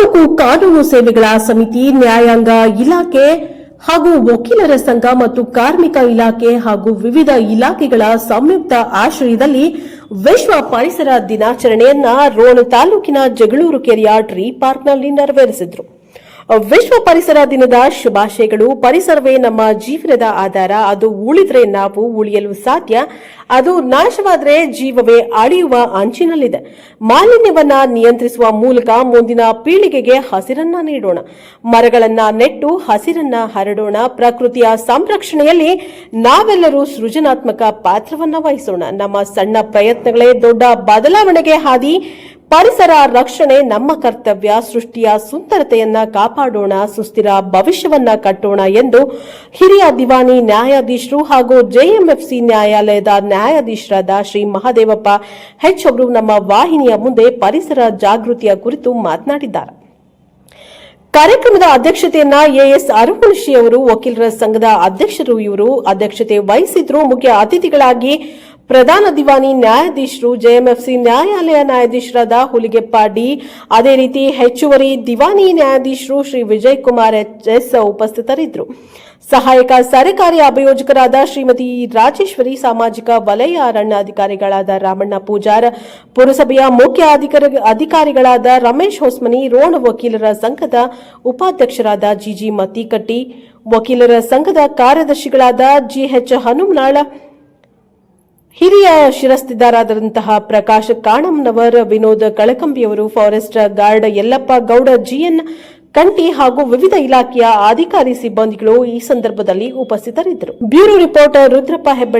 ತಾಲೂಕು ಕಾನೂನು ಸೇವೆಗಳ ಸಮಿತಿ, ನ್ಯಾಯಾಂಗ ಇಲಾಖೆ ಹಾಗೂ ವಕೀಲರ ಸಂಘ ಮತ್ತು ಕಾರ್ಮಿಕ ಇಲಾಖೆ ಹಾಗೂ ವಿವಿಧ ಇಲಾಖೆಗಳ ಸಂಯುಕ್ತ ಆಶ್ರಯದಲ್ಲಿ ವಿಶ್ವ ಪರಿಸರ ದಿನಾಚರಣೆಯನ್ನ ರೋಣ ತಾಲೂಕಿನ ಜಗಳೂರು ಕೆರೆಯ ಟ್ರೀ ಪಾರ್ಕ್ನಲ್ಲಿ ನೆರವೇರಿಸಿದ್ರು. ವಿಶ್ವ ಪರಿಸರ ದಿನದ ಶುಭಾಶಯಗಳು. ಪರಿಸರವೇ ನಮ್ಮ ಜೀವನದ ಆಧಾರ. ಅದು ಉಳಿದ್ರೆ ನಾವು ಉಳಿಯಲು ಸಾಧ್ಯ. ಅದು ನಾಶವಾದರೆ ಜೀವವೇ ಅಳಿಯುವ ಅಂಚಿನಲ್ಲಿದೆ. ಮಾಲಿನ್ಯವನ್ನ ನಿಯಂತ್ರಿಸುವ ಮೂಲಕ ಮುಂದಿನ ಪೀಳಿಗೆಗೆ ಹಸಿರನ್ನ ನೀಡೋಣ. ಮರಗಳನ್ನ ನೆಟ್ಟು ಹಸಿರನ್ನ ಹರಡೋಣ. ಪ್ರಕೃತಿಯ ಸಂರಕ್ಷಣೆಯಲ್ಲಿ ನಾವೆಲ್ಲರೂ ಸೃಜನಾತ್ಮಕ ಪಾತ್ರವನ್ನ ವಹಿಸೋಣ. ನಮ್ಮ ಸಣ್ಣ ಪ್ರಯತ್ನಗಳೇ ದೊಡ್ಡ ಬದಲಾವಣೆಗೆ ಹಾದಿ. ಪರಿಸರ ರಕ್ಷಣೆ ನಮ್ಮ ಕರ್ತವ್ಯ, ಸೃಷ್ಟಿಯ ಸುಂದರತೆಯನ್ನ ಕಾಪಾಡೋಣ, ಸುಸ್ಥಿರ ಭವಿಷ್ಯವನ್ನ ಕಟ್ಟೋಣ ಎಂದು ಹಿರಿಯ ದಿವಾನಿ ನ್ಯಾಯಾಧೀಶರು ಹಾಗೂ ಜೆಎಂಎಫ್ಸಿ ನ್ಯಾಯಾಲಯದ ನ್ಯಾಯಾಧೀಶರಾದ ಶ್ರೀ ಮಹಾದೇವಪ್ಪ ಹೆಚ್ ಅವರು ನಮ್ಮ ವಾಹಿನಿಯ ಮುಂದೆ ಪರಿಸರ ಜಾಗೃತಿಯ ಕುರಿತು ಮಾತನಾಡಿದ್ದಾರೆ. ಕಾರ್ಯಕ್ರಮದ ಅಧ್ಯಕ್ಷತೆಯನ್ನ ಎಎಸ್ ಅರುಣಶಿ ಅವರು, ವಕೀಲರ ಸಂಘದ ಅಧ್ಯಕ್ಷರು ಇವರು. ಅಧ್ಯಕ್ಷತೆ ವಹಿಸಿದ್ರು ಮುಖ್ಯ ಅತಿಥಿಗಳಾಗಿ ಪ್ರಧಾನ ದಿವಾನಿ ನ್ಯಾಯಾಧೀಶರು ಜೆಎಂಎಫ್ಸಿ ನ್ಯಾಯಾಲಯ ನ್ಯಾಯಾಧೀಶರಾದ ಹುಲಿಗೆಪ್ಪ ಡಿ. ಅದೇ ರೀತಿ ಹೆಚ್ಚುವರಿ ದಿವಾನಿ ನ್ಯಾಯಾಧೀಶರು ಶ್ರೀ ವಿಜಯ್ ಕುಮಾರ್ ಎಸ್. ಉಪಸ್ಥಿತರಿದ್ದರು. ಸಹಾಯಕ ಸರ್ಕಾರಿ ಅಭಿಯೋಜಕರಾದ ಶ್ರೀಮತಿ ರಾಜೇಶ್ವರಿ, ಸಾಮಾಜಿಕ ವಲಯ ಅರಣ್ಯಾಧಿಕಾರಿಗಳಾದ ರಾಮಣ್ಣ ಪೂಜಾರ್, ಪುರಸಭೆಯ ಮುಖ್ಯ ಅಧಿಕಾರಿ- ಅಧಿಕಾರಿಗಳಾದ ರಮೇಶ್ ಹೊಸ್ಮನಿ, ರೋಣ ವಕೀಲರ ಸಂಘದ ಉಪಾಧ್ಯಕ್ಷರಾದ ಜಿಜಿ ಮತ್ತಿಕಟ್ಟಿ, ವಕೀಲರ ಸಂಘದ ಕಾರ್ಯದರ್ಶಿಗಳಾದ ಜಿಎಚ್ ಹನುಮನಾಳ್ ಹಿರಿಯ ಶಿರಸ್ತಿದಾರಾದಂತಹ Prakash Kanamnavar Vinod ಕಳಕಂಬಿಯವರು forest guard Yallappa Gowda, G N Kanti ಹಾಗೂ ವಿವಿಧ ಇಲಾಖೆಯ ಅಧಿಕಾರಿ ಸಿಬ್ಬಂದಿಗಳು ಈ ಸಂದರ್ಭದಲ್ಲಿ ಉಪಸ್ಥಿತರಿದ್ದರು. Bureau reporter Rudrappa Hebballi